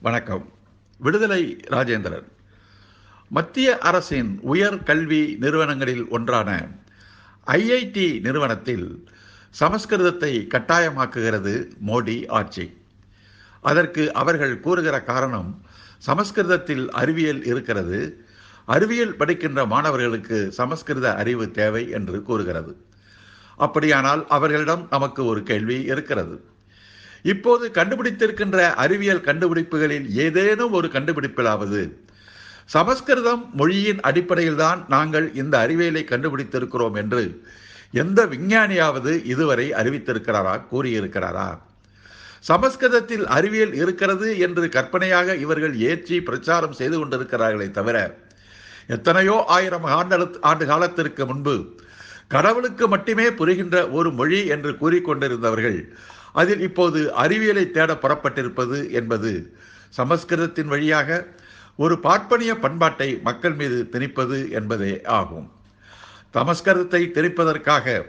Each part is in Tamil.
வணக்கம். விடுதலை ராஜேந்திரன். மத்திய அரசின் உயர் கல்வி நிறுவனங்களில் ஒன்றான ஐஐடி நிறுவனத்தில் சமஸ்கிருதத்தை கட்டாயமாக்குகிறது மோடி ஆட்சி. அதற்கு அவர்கள் கூறுகிற காரணம் சமஸ்கிருதத்தில் அறிவியல் இருக்கிறது. அறிவியல் படிக்கின்ற மாணவர்களுக்கு சமஸ்கிருத அறிவு தேவை என்று கூறுகிறது. அப்படியானால் அவர்களிடம் நமக்கு ஒரு கேள்வி இருக்கிறது. இப்போது கண்டுபிடித்திருக்கின்ற அறிவியல் கண்டுபிடிப்புகளில் ஏதேனும் ஒரு கண்டுபிடிப்பிலாவது? சமஸ்கிருதம் மொழியின் அடிப்படையில் தான் நாங்கள் இந்த அறிவியலை கண்டுபிடித்திருக்கிறோம் என்று எந்த விஞ்ஞானியாவது இதுவரை அறிவித்திருக்கிறாரா கூறியிருக்கிறாரா? சமஸ்கிருதத்தில் அறிவியல் இருக்கிறது என்று கற்பனையாக இவர்கள் ஏற்றி பிரச்சாரம் செய்து கொண்டிருக்கிறார்களே தவிர எத்தனையோ ஆயிரம் ஆண்டு ஆண்டு காலத்திற்கு முன்பு கடவுளுக்கு மட்டுமே புரிகின்ற ஒரு மொழி என்று கூறிக்கொண்டிருந்தவர்கள் அதில் இப்போது அறிவியலை தேட புறப்பட்டிருப்பது என்பது சமஸ்கிருதத்தின் வழியாக ஒரு பார்ப்பனிய பண்பாட்டை மக்கள் மீது திணிப்பது என்பதே ஆகும். சமஸ்கிருதத்தை திணிப்பதற்காக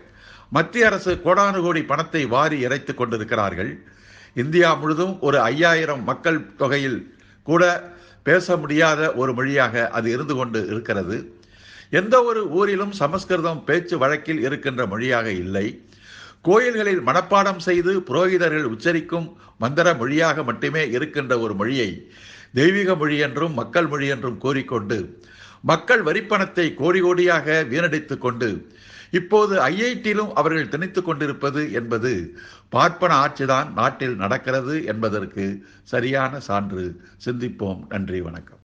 மத்திய அரசு கோடானு கோடி பணத்தை வாரி இறைத்துக் கொண்டிருக்கிறார்கள். இந்தியா முழுதும் ஒரு ஐயாயிரம் மக்கள் தொகையில் கூட பேச முடியாத ஒரு மொழியாக அது இருந்து கொண்டு இருக்கிறது. எந்த ஒரு ஊரிலும் சமஸ்கிருதம் பேச்சு வழக்கில் இருக்கின்ற மொழியாக இல்லை. கோயில்களில் மனப்பாடம் செய்து புரோகிதர்கள் உச்சரிக்கும் மந்திர மொழியாக மட்டுமே இருக்கின்ற ஒரு மொழியை தெய்வீக மொழி என்றும் மக்கள் மொழி என்றும் கூறிக்கொண்டு மக்கள் வரிப்பணத்தை கோடி கோடியாக வீணடித்து கொண்டு இப்போது ஐஐடியிலும் அவர்கள் திணித்து கொண்டிருப்பது என்பது பார்ப்பன ஆட்சிதான் நாட்டில் நடக்கிறது என்பதற்கு சரியான சான்று. சிந்திப்போம். நன்றி வணக்கம்.